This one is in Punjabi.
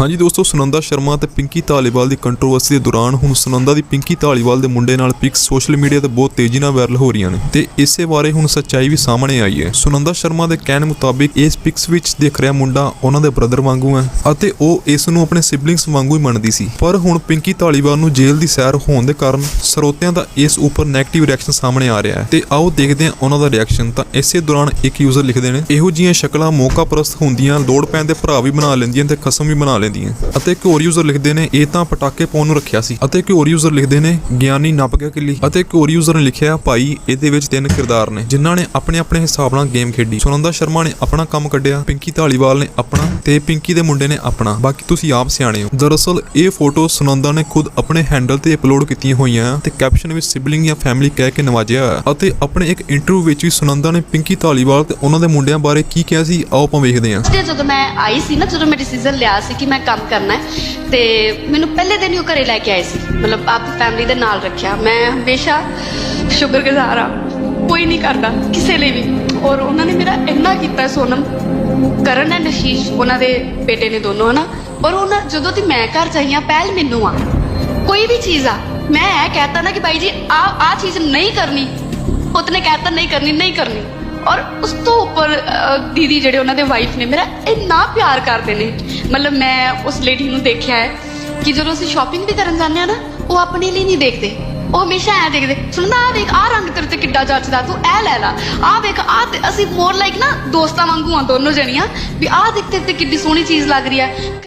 ਹਾਂਜੀ ਦੋਸਤੋ, ਸੁਨੰਦਾ ਸ਼ਰਮਾ ਤੇ ਪਿੰਕੀ ਧਾਲੀਵਾਲ ਦੀ ਕੰਟਰੋਵਰਸੀ ਦੇ ਦੌਰਾਨ ਹੁਣ ਸੁਨੰਦਾ ਦੀ ਪਿੰਕੀ ਧਾਲੀਵਾਲ ਦੇ ਮੁੰਡੇ ਨਾਲ ਪਿਕਸ ਸੋਸ਼ਲ ਮੀਡੀਆ ਤੇ ਬਹੁਤ ਤੇਜ਼ੀ ਨਾਲ ਵਾਇਰਲ ਹੋ ਰਹੀਆਂ ਨੇ ਤੇ ਇਸੇ ਬਾਰੇ ਹੁਣ ਸੱਚਾਈ ਵੀ ਸਾਹਮਣੇ ਆਈ ਹੈ। ਸੁਨੰਦਾ ਸ਼ਰਮਾ ਦੇ ਕਹਿਣ ਮੁਤਾਬਿਕ ਇਸ ਪਿਕਸ ਵਿੱਚ ਦਿਖ ਰਿਹਾ ਮੁੰਡਾ ਉਹਨਾਂ ਦੇ ਬ੍ਰਦਰ ਵਾਂਗੂ ਹੈ ਅਤੇ ਉਹ ਇਸ ਨੂੰ ਆਪਣੇ ਸਿਬਲਿੰਗਸ ਵਾਂਗੂ ਹੀ ਮੰਨਦੀ ਸੀ। ਪਰ ਹੁਣ ਪਿੰਕੀ ਧਾਲੀਵਾਲ ਨੂੰ ਜੇਲ੍ਹ ਦੀ ਸੈਰ ਹੋਣ ਦੇ ਕਾਰਨ ਸਰੋਤਿਆਂ ਦਾ ਇਸ ਉੱਪਰ ਨੈਗੇਟਿਵ ਰਿਐਕਸ਼ਨ ਸਾਹਮਣੇ ਆ ਰਿਹਾ ਹੈ ਤੇ ਆਓ ਦੇਖਦੇ ਹਾਂ ਉਹਨਾਂ ਦਾ ਰਿਐਕਸ਼ਨ ਤਾਂ ਇਸੇ ਦੌਰਾਨ ਇੱਕ ਯੂਜ਼ਰ ਲਿਖਦੇ ਨੇ, ਇਹੋ ਜਿਹੀਆਂ ਸ਼ਕਲਾਂ ਮੌਕਾ ਪ੍ਰਸਤ ਹੁੰਦੀਆਂ, ਲੋੜ ਪੈਣ ਤੇ ਭਰਾ ਵੀ ਬਣਾ ਲੈਂਦੀਆਂ ਤੇ ਖਸਮ ਵੀ ਬਣਾ ਲੈਂਦੀਆਂ ਅਤੇ ਇੱਕ ਹੋਰ ਯੂਜ਼ਰ ਲਿਖਦੇ ਨੇ, ਇਹ ਤਾਂ ਪਟਾਕੇ ਪਾਉਣ ਨੂੰ ਰੱਖਿਆ ਸੀ। ਅਤੇ ਇੱਕ ਹੋਰ ਯੂਜ਼ਰ ਲਿਖਦੇ ਨੇ, ਗਿਆਨੀ ਨੱਪ ਗਿਆ ਕਿੱਲੀ। ਅਤੇ ਇੱਕ ਹੋਰ ਯੂਜ਼ਰ ਨੇ ਲਿਖਿਆ, ਭਾਈ, ਇਹਦੇ ਵਿੱਚ ਤਿੰਨ ਕਿਰਦਾਰ ਨੇ, ਜਿਨ੍ਹਾਂ ਨੇ ਆਪਣੇ ਆਪਣੇ ਹਿਸਾਬ ਨਾਲ ਗੇਮ ਖੇਡੀ। ਸੁਨੰਦਾ ਸ਼ਰਮਾ ਨੇ ਆਪਣਾ ਕੰਮ ਕੱਢਿਆ, ਪਿੰਕੀ ਧਾਲੀਵਾਲ ਨੇ ਆਪਣਾ, ਤੇ ਪਿੰਕੀ ਦੇ ਮੁੰਡੇ ਨੇ ਆਪਣਾ। ਬਾਕੀ ਤੁਸੀਂ ਆਪ ਸਿਆਣੇ ਹੋ। ਦਰਅਸਲ, ਇਹ ਫੋਟੋ ਸੁਨੰਦਾ ਨੇ ਖੁਦ ਆਪਣੇ ਹੈਂਡਲ ਤੇ ਅਪਲੋਡ ਕੀਤੀਆਂ ਹੋਈਆਂ ਤੇ ਕੈਪਸ਼ਨ ਵਿੱਚ ਸਿਬਲਿੰਗ ਜਾਂ ਫੈਮਿਲੀ ਕਹਿ ਕੇ ਨਵਾਜਿਆ ਹੋਇਆ। ਅਤੇ ਆਪਣੇ ਇੱਕ ਇੰਟਰਵਿਊ ਵਿੱਚ ਵੀ ਸੁਨੰਦਾ ਨੇ ਪਿੰਕੀ ਧਾਲੀਵਾਲ ਤੇ ਉਹਨਾਂ ਦੇ ਮੁੰਡਿਆਂ ਬਾਰੇ ਕੀ ਕਿਹਾ ਸੀ, ਆਓ ਆਪਾਂ ਵੇਖਦੇ ਹਾਂ। ਜਦੋਂ ਮੈਂ ਆਈ ਸੀ ਨਾ, ਜਦੋਂ ਮੈਂ ਡਿਸੀਜਨ ਲਿਆ ਸੀ ਕਿ ਮੈਂ ਕੰਮ ਕਰਨਾ ਹੈ। ਤੇ ਮੈਨੂੰ ਪਹਿਲੇ ਦਿਨ ਹੀ ਉਹ ਘਰੇ ਲੈ ਕੇ ਆਏ ਸੀ। ਮਤਲਬ ਆਪ ਫੈਮਿਲੀ ਦੇ ਨਾਲ ਰੱਖਿਆ। ਮੈਂ ਹਮੇਸ਼ਾ ਸ਼ੁਕਰਗੁਜ਼ਾਰ ਆ ਕੋਈ ਨਹੀਂ ਕਰਦਾ, ਕਿਸੇ ਲਈ ਵੀ। ਔਰ ਉਹਨਾਂ ਨੇ ਮੇਰਾ ਇੰਨਾ ਕੀਤਾ ਸੋਨਮ। ਕਰਨ ਐਂਡ ਅਸ਼ੀਸ਼ ਉਹਨਾਂ ਦੇ ਬੇਟੇ ਨੇ ਦੋਨੋਂ, ਹਨਾ? ਪਰ ਉਹਨਾਂ ਜਦੋਂ ਦੀ ਮੈਂ ਘਰ ਚਾਹੀਆਂ ਪਹਿਲ ਮੈਨੂੰ ਆ। ਕੋਈ ਵੀ ਚੀਜ਼ ਆ, ਮੈਂ ਇਹ ਕਹਤਾ ਨਾ ਕਿ ਭਾਈ ਜੀ, ਆ ਆ ਚੀਜ਼ ਨਹੀਂ ਕਰਨੀ। ਉਤਨੇ ਕਹਤਾ, ਨਹੀਂ ਕਰਨੀ ਨਹੀਂ ਕਰਨੀ। ਔਰ ਉਸ ਤੋਂ ਉੱਪਰ ਦੀਦੀ ਜਿਹੜੇ ਉਹਨਾਂ ਦੇ ਵਾਈਫ ਨੇ ਮੇਰਾ ਇੰਨਾ ਪਿਆਰ ਕਰਦੇ ਨੇ। ਮਤਲਬ ਮੈਂ ਉਸ ਲੇਡੀ ਨੂੰ ਦੇਖਿਆ ਹੈ ਕਿ ਜਦੋਂ ਅਸੀਂ ਸ਼ਾਪਿੰਗ ਵੀ ਕਰਨ ਜਾਂਦੇ ਆ ਨਾ, ਉਹ ਆਪਣੇ ਲਈ ਨਹੀਂ ਦੇਖਦੇ। ਉਹ ਹਮੇਸ਼ਾ ਐ ਦੇਖਦੇ, ਸੁਣ ਆ ਦੇਖ ਆ ਰੰਗ ਤੇਰੇ ਤੇ ਕਿੱਡਾ ਜੱਚਦਾ, ਤੂੰ ਐ ਲੈ ਲਾ। ਆ ਦੇਖ ਆ ਅਸੀਂ ਮੋਰ ਲਾਈਕ ਨਾ ਦੋਸਤਾਂ ਵਾਂਗੂ ਆ, ਦੋਨੋਂ ਜਣੀਆਂ, ਵੀ ਆ ਦੇਖ ਤੇਰੇ ਤੇ ਕਿੱਡੀ ਸੋਹਣੀ ਚੀਜ਼ ਲੱਗ ਰਹੀ ਆ।